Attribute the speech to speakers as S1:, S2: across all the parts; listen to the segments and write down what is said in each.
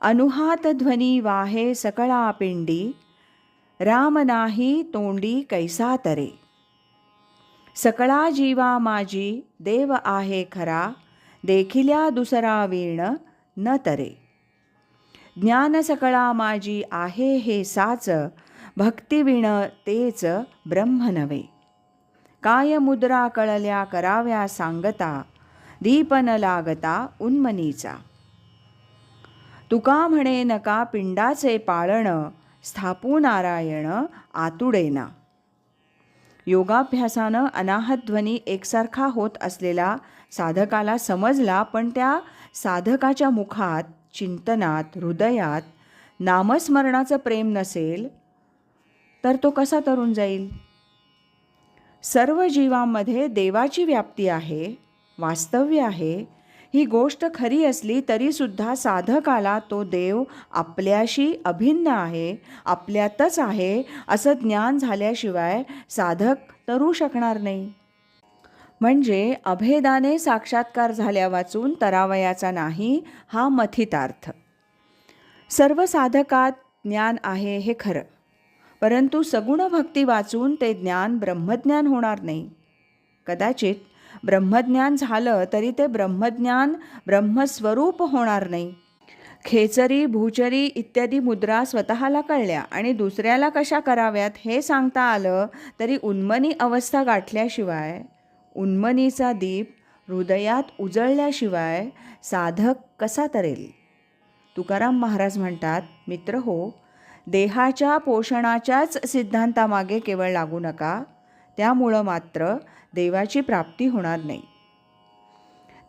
S1: अनुहात ध्वनी वाहे सकळा पिंडी राम नाही तोंडी कैसा तरे सकळा जीवा माझी देव आहे खरा देखिल्या दुसरा वीण न तरे ज्ञान सकळा माझी आहे हे साच भक्तिवीण तेच ब्रह्म नव्हे काय मुद्रा कळल्या कराव्या सांगता दीपन लागता उन्मनीचा तुका म्हणे नका पिंडाचे पाळण स्थापू नारायण आतुडेना. योगाभ्यासानं अनाहतध्वनी एकसारखा होत असलेला साधकाला समजला पण त्या साधकाच्या मुखात चिंतनात हृदयात नामस्मरणाचं प्रेम नसेल तर तो कसा तरुण जाईल? सर्व जीवांमध्ये देवाची व्याप्ती आहे वास्तव्य आहे ही गोष्ट खरी असली तरीसुद्धा साधकाला तो देव आपल्याशी अभिन्न आहे आपल्यातच आहे असं ज्ञान झाल्याशिवाय साधक तरू शकणार नाही. म्हणजे अभेदाने साक्षात्कार झाल्या वाचून तरावयाचा नाही हा मथितार्थ. सर्व साधकात ज्ञान आहे हे खरं परंतु सगुण भक्ती वाचून ते ज्ञान ब्रह्मज्ञान होणार नाही. कदाचित ब्रह्मज्ञान झालं तरी ते ब्रह्मज्ञान ब्रह्मस्वरूप होणार नाही. खेचरी भूचरी इत्यादी मुद्रा स्वतःला कळल्या आणि दुसऱ्याला कशा कराव्यात हे सांगता आलं तरी उन्मनी अवस्था गाठल्याशिवाय उन्मनीचा दीप हृदयात उजळल्याशिवाय साधक कसा तरेल? तुकाराम महाराज म्हणतात मित्र हो देहाच्या पोषणाच्याच सिद्धांतामागे केवळ लागू नका. त्यामुळं मात्र देवाची प्राप्ती होणार नाही.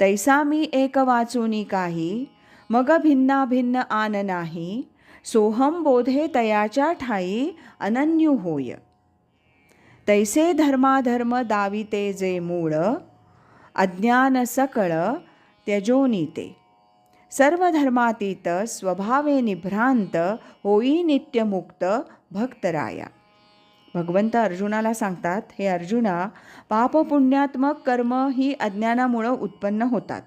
S1: तैसा मी एक वाचूनी काही मग भिन्ना भिन्न आन नाही सोहम बोधे तयाच्या ठाई अनन्यू होय. तैसे धर्माधर्म दाविते जे मूळ अज्ञान सकळ त्यजोनीते. सर्व धर्मातीत स्वभावे निभ्रांत होई नित्यमुक्त भक्तराया. भगवंत अर्जुनाला सांगतात हे अर्जुना पापपुण्यात्मक कर्म ही अज्ञानामुळं उत्पन्न होतात.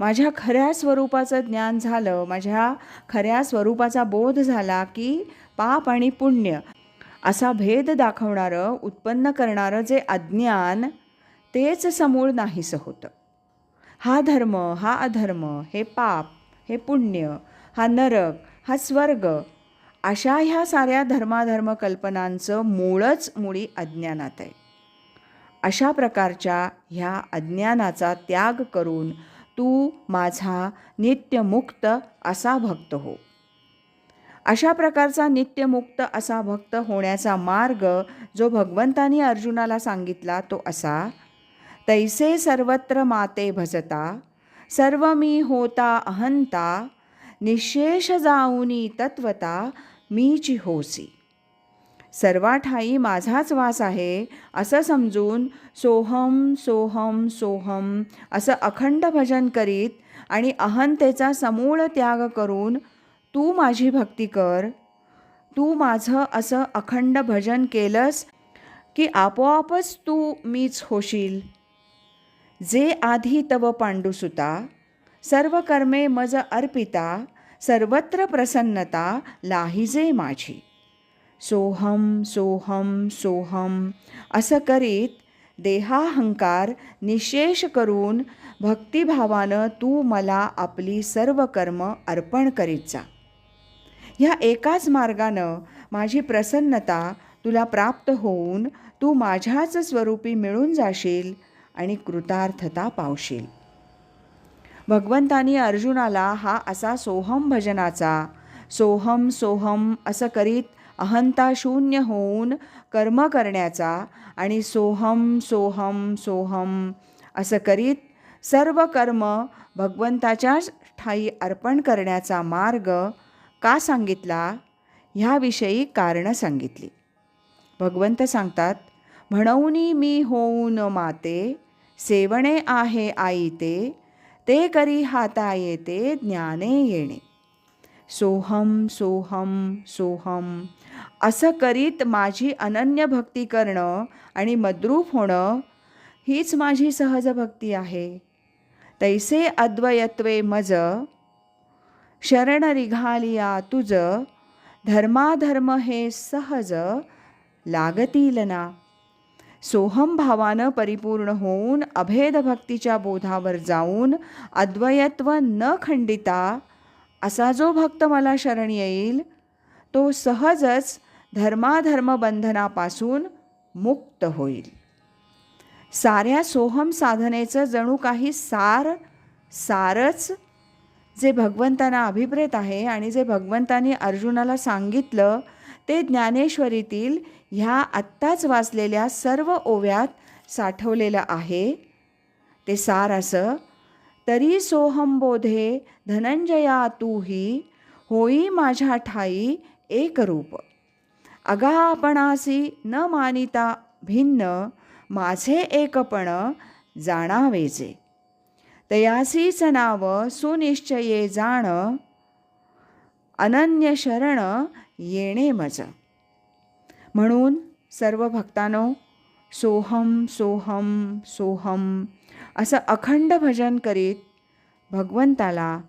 S1: माझ्या खऱ्या स्वरूपाचं ज्ञान झालं माझ्या खऱ्या स्वरूपाचा बोध झाला की पाप आणि पुण्य असा भेद दाखवणारं उत्पन्न करणारं जे अज्ञान तेच समूळ नाहीसं होतं. हा धर्म हा अधर्म हे पाप हे पुण्य हा नरक हा स्वर्ग अशा ह्या साऱ्या धर्माधर्म कल्पनांचं मूळच मुळी अज्ञानात आहे. अशा प्रकारच्या ह्या अज्ञानाचा त्याग करून तू माझा नित्यमुक्त असा भक्त हो. अशा प्रकारचा नित्यमुक्त असा भक्त होण्याचा मार्ग जो भगवंतानी अर्जुनाला सांगितला तो असा तैसे सर्वत्र माते भजता सर्व मी होता अहंता निशेष जाऊनी तत्वता मीची होसी. सर्वा ठाई माझाच वास आहे असं समजून सोहम सोहम सोहम असं अखंड भजन करीत आणि अहंतेचा समूळ त्याग करून तू माझी भक्ती कर तू माझं असं अखंड भजन केलंस की आपोआपच तू मीच होशील. जे आधी तव पांडुसुता सर्व कर्मे मज अर्पिता सर्वत्र प्रसन्नता लाहिजे माझी. सोहम सोहम सोहम असं करीत देहाहंकार निशेष करून भक्तिभावानं तू मला आपली सर्व कर्म अर्पण करीत जा. ह्या एकाच मार्गानं माझी प्रसन्नता तुला प्राप्त होऊन तू माझ्याच स्वरूपी मिळून जाशील आणि कृतार्थता पावशील. भगवंतानी अर्जुनाला हा असा सोहम भजनाचा सोहम सोहम असं करीत अहंता शून्य होऊन कर्म करण्याचा आणि सोहम सोहम सोहम असं करीत सर्व कर्म भगवंताच्याच ठाई अर्पण करण्याचा मार्ग का सांगितला? ह्याविषयी कारणं सांगितली. भगवंत सांगतात म्हणून मी होऊन माते सेवणे आहे आई ते ते करी हाता येते ज्ञाने येणे. सोहम सोहम सोहम. असं करीत माझी अनन्य भक्ती करणं आणि मद्रूप होणं हीच माझी सहज भक्ती आहे. तैसे अद्वयत्वे मज शरण रिघालिया तुझ धर्माधर्म हे सहज लागतील ना. सोहम भावानं परिपूर्ण होऊन अभेद भक्तीच्या बोधावर जाऊन अद्वयत्व न खंडिता असा जो भक्त मला शरण येईल तो सहजच धर्माधर्म बंधनापासून मुक्त होईल. साऱ्या सोहम साधनेचं जणू काही सार सारच जे भगवंतांना अभिप्रेत आहे आणि जे भगवंतांनी अर्जुनाला सांगितलं ते ज्ञानेश्वरीतील ह्या आत्ताच वाचलेल्या सर्व ओव्यात साठवलेलं आहे. ते सार असं तरी सोहम बोधे धनंजया तूही होई माझ्या ठाई एक रूप अगा आपणासी न मानिता भिन्न माझे एकपण जाणावेजे. तयासीच नाव सुनिश्चये जाण अनन्य शरण येणे मज. म्हणून सर्व भक्तांनो सोहम सोहम सोहम असं अखंड भजन करीत भगवंताला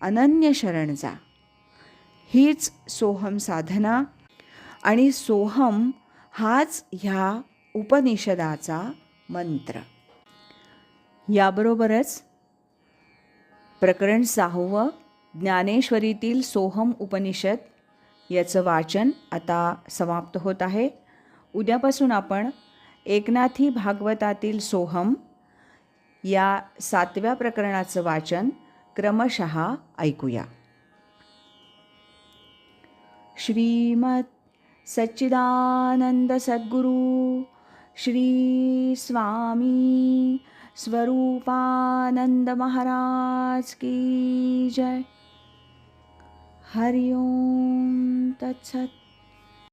S1: अनन्य शरण जा. हीच सोहम साधना आणि सोहम हाच ह्या उपनिषदाचा मंत्र. याबरोबरच प्रकरण सहावं ज्ञानेश्वरीतील सोहम उपनिषद याचं वाचन आता समाप्त होत आहे. उद्यापासून आपण एकनाथी भागवतातील सोहम या सातव्या प्रकरणाचं वाचन क्रमशः ऐकूया. श्रीमत् सच्चिदानंद सद्गुरू श्री स्वामी स्वरूपानंद महाराज की जय. हरि ओम तत्सत